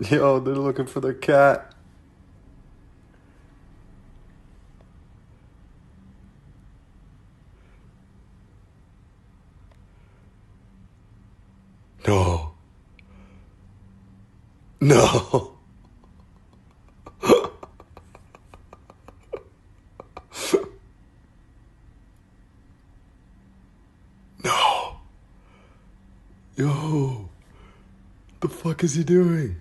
Yo, they're looking for their cat. No. No. no. Yo. The fuck is he doing?